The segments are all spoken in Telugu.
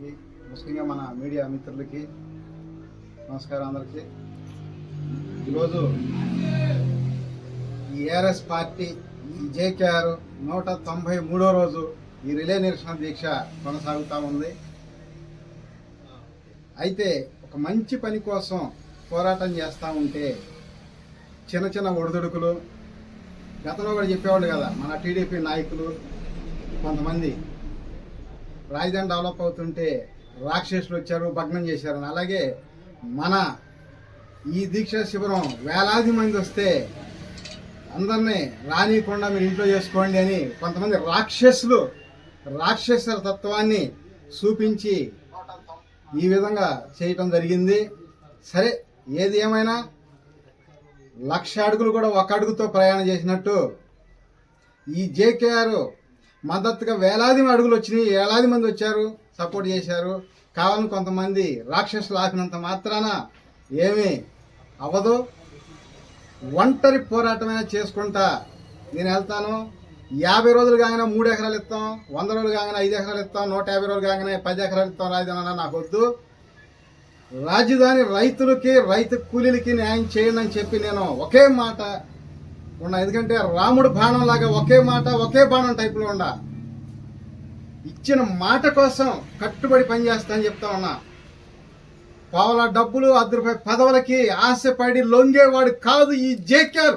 ఈ ముఖ్యంగా మన మీడియా మిత్రులకి నమస్కారం అందరికీ. ఈరోజు ఈ ఏఆర్ఎస్ పార్టీ ఈ జేకేఆర్ నూట తొంభై మూడో రోజు ఈ రిలే నిరసన దీక్ష కొనసాగుతూ ఉంది. అయితే ఒక మంచి పని కోసం పోరాటం చేస్తూ ఉంటే చిన్న చిన్న ఒడిదుడుకులు గతంలో కూడా చెప్పేవాళ్ళు కదా మన టీడీపీ నాయకులు కొంతమంది రాజధాని డెవలప్ అవుతుంటే రాక్షసులు వచ్చారు భగ్నం చేశారని. అలాగే మన ఈ దీక్ష శిబిరం వేలాది మంది వస్తే అందరినీ రానియకుండా మీరు ఇంట్లో చేసుకోండి అని కొంతమంది రాక్షసులు రాక్షసుల తత్వాన్ని చూపించి ఈ విధంగా చేయటం జరిగింది. సరే ఏది ఏమైనా లక్ష అడుగులు కూడా ఒక అడుగుతో ప్రయాణం చేసినట్టు ఈ జేకేఆర్ మద్దతుగా వేలాది అడుగులు వచ్చినాయి. వేలాది మంది వచ్చారు? సపోర్ట్ చేశారు. కావాలని కొంతమంది రాక్షసులు ఆపినంత మాత్రాన ఏమీ అవ్వదు. ఒంటరి పోరాటమైనా చేసుకుంటా నేను వెళ్తాను. యాభై రోజులు కాగానే మూడు ఎకరాలు ఇస్తాం. వంద రోజులు కాగానే ఐదు ఎకరాలు ఇస్తాం. నూట యాభై రోజులు కాగానే పది ఎకరాలు ఇస్తాం. రాజధాని నాకు వద్దు. రాజధాని రైతులకి రైతు కూలీలకి న్యాయం చేయండి అని చెప్పి నేను ఒకే మాట ఉన్న ఎందుకంటే రాముడు బాణం లాగా ఒకే మాట ఒకే బాణం టైపులో ఉండ. ఇచ్చిన మాట కోసం కట్టుబడి పనిచేస్తా అని చెప్తా ఉన్నా. పావుల డబ్బులు అర్ధ రూపాయి పదవులకి ఆశపడి లొంగేవాడు కాదు ఈ జేకేఆర్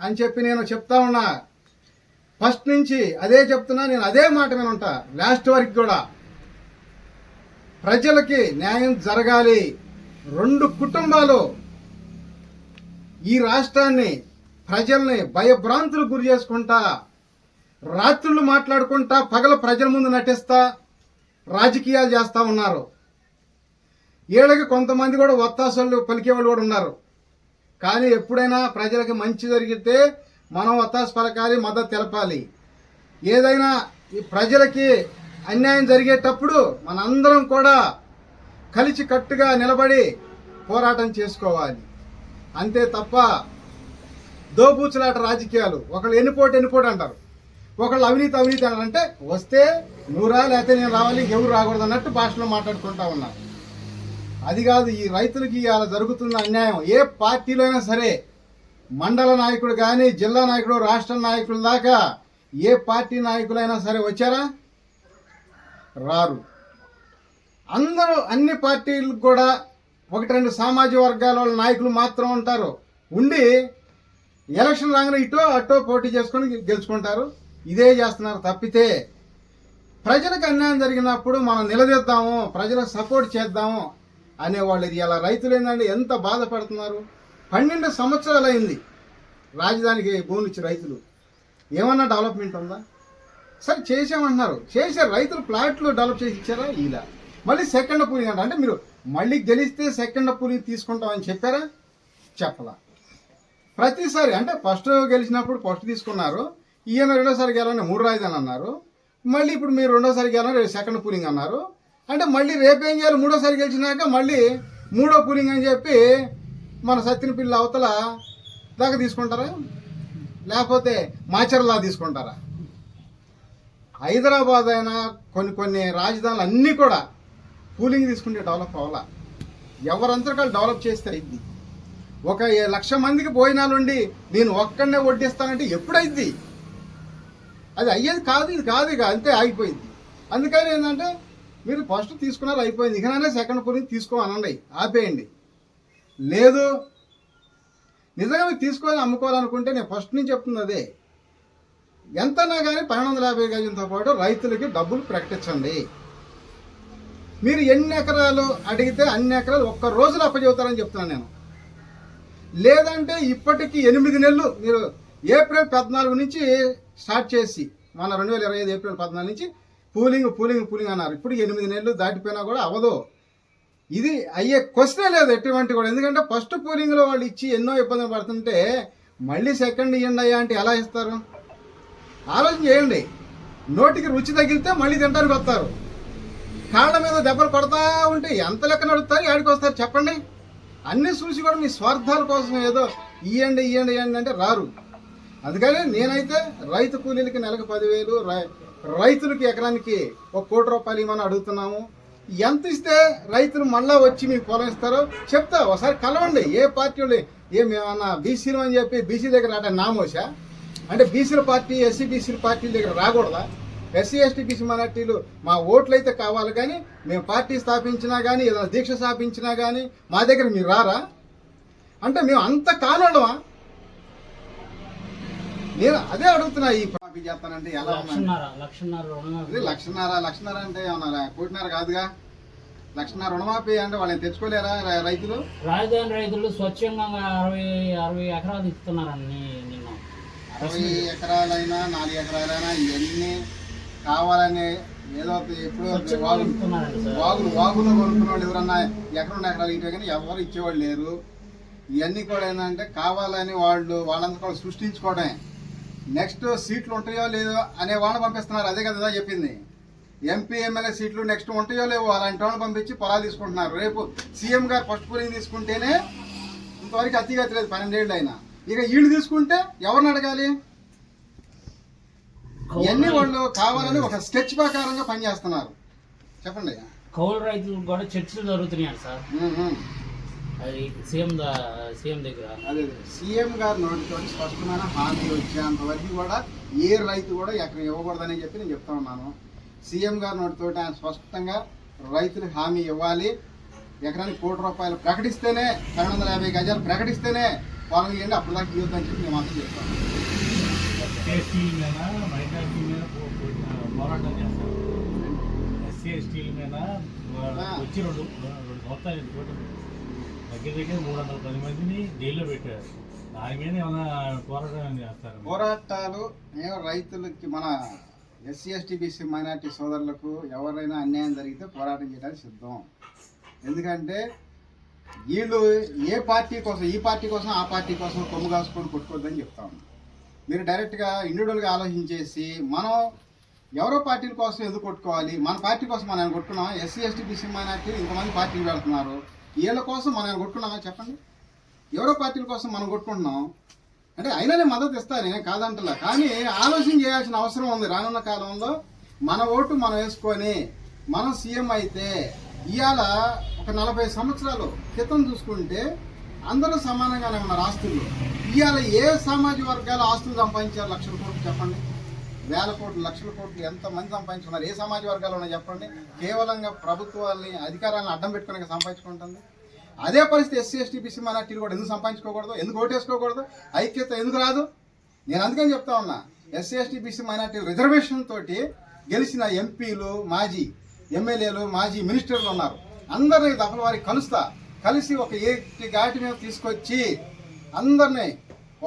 అని చెప్పి నేను చెప్తా ఉన్నా. ఫస్ట్ నుంచి అదే చెప్తున్నా నేను అదే మాట మీద ఉంటా. లాస్ట్ వరకు కూడా. ప్రజలకి న్యాయం జరగాలి. రెండు కుటుంబాలు ఈ రాష్ట్రాన్ని ప్రజల్ని భయభ్రాంతులు గురి చేసుకుంటా రాత్రులు మాట్లాడుకుంటా పగల ప్రజల ముందు నటిస్తా రాజకీయాలు చేస్తూ ఉన్నారు. వీళ్ళకి కొంతమంది కూడా ఒత్తాసలు పలికేవాళ్ళు కూడా ఉన్నారు. కానీ ఎప్పుడైనా ప్రజలకి మంచి జరిగితే మనం ఒత్తాస పలకాలి మద్దతు తెలపాలి. ఏదైనా ఈ ప్రజలకి అన్యాయం జరిగేటప్పుడు మనందరం కూడా కలిసి కట్టుగా నిలబడి పోరాటం చేసుకోవాలి. అంతే తప్ప దోబూచులాట రాజకీయాలు. ఒకళ్ళు ఎన్నిపోటు ఎన్నిపోటు అంటారు. ఒకళ్ళు అవినీతి అవినీతి అంటారు అంటే వస్తే నువ్వు లేకపోతే నేను రావాలి ఎవరు రాకూడదు అన్నట్టు భాషలో మాట్లాడుకుంటా ఉన్నారు. అది కాదు ఈ రైతులకి అలా జరుగుతున్న అన్యాయం. ఏ పార్టీలో అయినా సరే మండల నాయకుడు కానీ జిల్లా నాయకుడు రాష్ట్ర నాయకుల దాకా ఏ పార్టీ నాయకులైనా సరే వచ్చారా? రారు. అందరూ అన్ని పార్టీలకు కూడా ఒకటి రెండు సామాజిక వర్గాల వాళ్ళ నాయకులు మాత్రం ఉంటారు. ఉండి ఎలక్షన్ రాగానే ఇటో అటో పోటీ చేసుకొని గెలుచుకుంటారు. ఇదే చేస్తున్నారు. తప్పితే ప్రజలకు అన్యాయం జరిగినప్పుడు మనం నిలదీద్దాము ప్రజలకు సపోర్ట్ చేద్దాము అనేవాళ్ళు ఇది. ఇలా రైతులు ఏంటంటే ఎంత బాధపడుతున్నారు? పన్నెండు సంవత్సరాలు అయింది రాజధానికి భూములు ఇచ్చి రైతులు. ఏమన్నా డెవలప్మెంట్ ఉందా? సరే చేసామంటున్నారు చేసే రైతులు ప్లాట్లు డెవలప్ చేసి ఇచ్చారా? ఇలా. మళ్ళీ సెకండ్ పూలింగ్ అంటే మీరు మళ్ళీ గెలిస్తే సెకండ్ పూలింగ్ తీసుకుంటామని చెప్పారా? చెప్పలా. ప్రతిసారి అంటే ఫస్ట్ గెలిచినప్పుడు ఫస్ట్ తీసుకున్నారు ఈయన రెండోసారి గెలవని మూడు రాజధాని అన్నారు మళ్ళీ ఇప్పుడు మీరు రెండోసారి గెలవని సెకండ్ పూలింగ్ అన్నారు. అంటే మళ్ళీ రేపేం చేయాలి? మూడోసారి గెలిచినాక మళ్ళీ మూడో పూలింగ్ అని చెప్పి మన సత్యనపిల్లి అవతల దాకా తీసుకుంటారా? లేకపోతే మాచర్లా తీసుకుంటారా? హైదరాబాద్ అయినా కొన్ని కొన్ని రాజధానులు అన్నీ కూడా కూలింగ్ తీసుకుంటే డెవలప్ అవ్వాలా? ఎవరంతకాలు డెవలప్ చేస్తే అయింది ఒక లక్ష మందికి భోజనాలుండి నేను ఒక్కడనే వడ్డిస్తానంటే ఎప్పుడైద్ది? అది అయ్యేది కాదు ఇది కాదు ఇక అంతే ఆగిపోయింది. అందుకని ఏంటంటే మీరు ఫస్ట్ తీసుకున్నారు అయిపోయింది. ఇకనైనా సెకండ్ పూలింగ్ తీసుకోనండి ఆపేయండి. లేదు నిజంగా మీరు తీసుకొని అమ్ముకోవాలనుకుంటే నేను ఫస్ట్ నుంచి చెప్తుంది అదే. ఎంతనా కానీ పన్నెండు వందల యాభై గజంతో పాటు రైతులకి డబ్బులు ప్రకటించండి. మీరు ఎన్ని ఎకరాలు అడిగితే అన్ని ఎకరాలు ఒక్క రోజులో అప్పచెబుతారని చెప్తున్నాను నేను. లేదంటే ఇప్పటికి ఎనిమిది నెలలు మీరు ఏప్రిల్ పద్నాలుగు నుంచి స్టార్ట్ చేసి మన రెండు వేల ఇరవై ఐదు ఏప్రిల్ పద్నాలుగు నుంచి పూలింగ్ పూలింగ్ పూలింగ్ అన్నారు. ఇప్పుడు ఎనిమిది నెలలు దాటిపోయినా కూడా అవ్వదు ఇది అయ్యే క్వశ్చనే లేదు ఎటువంటి కూడా. ఎందుకంటే ఫస్ట్ పూలింగ్లో వాళ్ళు ఇచ్చి ఎన్నో ఇబ్బందులు పడుతుంటే మళ్ళీ సెకండ్ ఇవ్వండి అయ్యా అంటే ఎలా ఇస్తారు? ఆలోచన చేయండి. నోటికి రుచి తగిలితే మళ్ళీ తినడానికి వస్తారు. కాళ్ళ మీద దెబ్బలు పడతా ఉంటే ఎంత లెక్క నడుస్తారు ఆడికి వస్తారు? చెప్పండి. అన్ని చూసి కూడా మీ స్వార్థాల కోసం ఏదో ఇయ్యండి ఇయ్యండి ఇయ్యండి అంటే రారు. అందుకని నేనైతే రైతు కూలీలకి నెలకు పదివేలు రై- రైతులకి ఎకరానికి ఒక కోటి రూపాయలు ఇవ్వమని అడుగుతున్నాము. ఎంత ఇస్తే రైతులు మళ్ళీ వచ్చి మీకు పొలం ఇస్తారో చెప్తా. ఒకసారి కలవండి. ఏ పార్టీ వాళ్ళు ఏం ఏమన్నా బీసీలు అని చెప్పి బీసీ దగ్గర రాట నామోసా అంటే బీసీల పార్టీ ఎస్సీ బీసీల పార్టీల దగ్గర రాకూడదా? ఎస్సీ ఎస్టీ బీసీ మైనార్టీలు మా ఓట్లు అయితే కావాలి కానీ మేము పార్టీ స్థాపించినా కానీ ఏదైనా దీక్ష స్థాపించినా కానీ మా దగ్గర మీరు రారా? అంటే మేము అంత కానోళ్ళమా? నేను అదే అడుగుతున్నా ఈ పార్టీ చేస్తానంటే ఎలా ఇది లక్షన్నర లక్షన్నర అంటే ఏమన్నా కోటిన్నర కాదుగా. లక్షన్నర రుణమాఫీ అంటే వాళ్ళని తెచ్చుకోలేరా రైతులు? రాజధాని రైతులు స్వచ్ఛంగా అరవై అరవై ఎకరాలు ఇస్తున్నారని నిన్న. అరవై ఎకరాలైనా నాలుగు ఎకరాలైనా ఇవన్నీ కావాలని ఏదో ఎప్పుడో వాగులు వాగులు వాగులో కొనుక్కున్న వాళ్ళు ఎవరన్నా రెండు ఎకరాలు ఇటే కానీ ఎవరు ఇచ్చేవాళ్ళు లేరు. ఇవన్నీ కూడా ఏంటంటే కావాలని వాళ్ళు వాళ్ళంతా కూడా సృష్టించుకోవడమే నెక్స్ట్ సీట్లు ఉంటాయో లేదో అనే వాళ్ళని పంపిస్తున్నారు. అదే కదా చెప్పింది. ఎంపీ ఎమ్మెల్యే సీట్లు నెక్స్ట్ ఉంటాయో లేవో అలాంటి వాళ్ళని పంపించి పొలాలు తీసుకుంటున్నారు. రేపు సీఎం గారు ఫస్ట్ పోలింగ్ తీసుకుంటేనే ఇంతవరకు అతిగతి లేదు పన్నెండేళ్ళు అయినా. ఇక వీళ్ళు తీసుకుంటే ఎవరిని అడగాలి? ఇవన్నీ వాళ్ళు కావాలని ఒక స్కెచ్ ప్రకారంగా పనిచేస్తున్నారు? చెప్పండి కౌలు రైతులకు కూడా చర్చలు జరుగుతున్నాయి సార్. అది సీఎం ద- సీఎం దగ్గర. అదే సీఎం గారు నోటితో స్పష్టమైన హామీ వచ్చేంత వరకు కూడా ఏ రైతు కూడా ఎక్కడ ఇవ్వకూడదని చెప్పి నేను చెప్తా ఉన్నాను. సీఎం గారు నోటితో ఆయన స్పష్టంగా రైతులకు హామీ ఇవ్వాలి. ఎకరానికి కోటి రూపాయలు ప్రకటిస్తేనే రెండు వందల యాభై గజాలు ప్రకటిస్తేనే పొలం ఇవ్వండి అప్పుడు దాకా ఇవ్వద్దని చెప్పి నేను మాత్రం చెప్తాను. ఎస్సీ మీద మైనార్టీ మీద పోరాటం చేస్తారు. ఎస్సీ ఎస్టీల మీద. వచ్చి రెండు రెండు సంవత్సరాలు ఇది కూడా దగ్గర దగ్గర మూడు వందల పది మందిని జైల్లో పెట్టారు. దాని మీద ఏమైనా పోరాటం చేస్తారు? పోరాటాలు మేము రైతులకి మన ఎస్సీ ఎస్టీ బీసీ మైనార్టీ సోదరులకు ఎవరైనా అన్యాయం జరిగితే పోరాటం చేయడానికి సిద్ధం. ఎందుకంటే వీళ్ళు ఏ పార్టీ కోసం ఈ పార్టీ కోసం ఆ పార్టీ కోసం కొమ్ము కాసుకొని కొట్టుకోవద్దని చెప్తాను మీరు డైరెక్ట్గా ఇండివిజువల్గా ఆలోచించేసి మనం ఎవరో పార్టీల కోసం ఎందుకు కొట్టుకోవాలి? మన పార్టీ కోసం మనం కొట్టుకున్నాం ఎస్సీ ఎస్టీ బీసీ మైనార్టీ ఇంతమంది పార్టీలు వెళ్తున్నారు వీళ్ళ కోసం మనం కొట్టుకున్నామా? చెప్పండి. ఎవరో పార్టీల కోసం మనం కొట్టుకుంటున్నాం. అంటే అయినానే మద్దతు ఇస్తాను నేను కాదంటలా. కానీ ఆలోచన చేయాల్సిన అవసరం ఉంది. రానున్న కాలంలో మన ఓటు మనం వేసుకొని మనం సీఎం అయితే ఇవాళ ఒక నలభై సంవత్సరాలు క్రితం చూసుకుంటే అందరూ సమానంగానే ఉన్నారు ఆస్తుల్లో. ఇవాళ ఏ సామాజిక వర్గాలు ఆస్తులు సంపాదించారు? లక్షల కోట్లు చెప్పండి. వేల కోట్లు లక్షల కోట్లు ఎంతమంది సంపాదించుకున్నారు? ఏ సమాజ వర్గాలు ఉన్నాయి చెప్పండి. కేవలంగా ప్రభుత్వాలని అధికారాలను అడ్డం పెట్టుకుని సంపాదించుకుంటుంది. అదే పరిస్థితి ఎస్సీ ఎస్టీ బీసీ మైనార్టీలు కూడా ఎందుకు సంపాదించుకోకూడదు? ఎందుకు ఓటేసుకోకూడదు? ఐక్యత ఎందుకు రాదు? నేను అందుకని చెప్తా ఉన్నా. ఎస్సీ ఎస్టీ బీసీ మైనార్టీలు రిజర్వేషన్ తోటి గెలిచిన ఎంపీలు మాజీ ఎమ్మెల్యేలు మాజీ మినిస్టర్లు ఉన్నారు. అందరినీ దఫల వారికి కలుస్తా. కలిసి ఒక ఏటి ఘాటి మీద తీసుకొచ్చి అందరినీ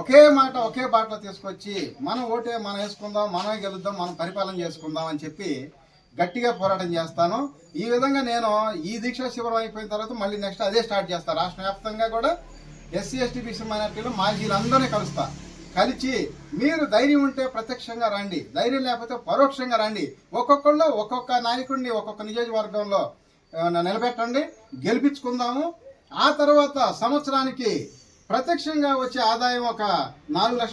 ఒకే మాట ఒకే బాటలో తీసుకొచ్చి మనం ఓటే మనం వేసుకుందాం మనమే గెలుద్దాం మనం పరిపాలన చేసుకుందాం అని చెప్పి గట్టిగా పోరాటం చేస్తాను. ఈ విధంగా నేను ఈ దీక్ష శిబిరం అయిపోయిన తర్వాత మళ్ళీ నెక్స్ట్ అదే స్టార్ట్ చేస్తాను రాష్ట్ర వ్యాప్తంగా కూడా ఎస్సీ ఎస్టీ బీసీ మైనార్టీలు మాజీలందరినీ కలుస్తా. కలిసి మీరు ధైర్యం ఉంటే ప్రత్యక్షంగా రండి. ధైర్యం లేకపోతే పరోక్షంగా రండి. ఒక్కొక్కళ్ళు ఒక్కొక్క నాయకుడిని ఒక్కొక్క నియోజకవర్గంలో నిలబెట్టండి. గెలిపించుకుందాము. ఆ తర్వాత సంవత్సరానికి ప్రత్యక్షంగా వచ్చే ఆదాయం ఒక నాలుగు లక్షలు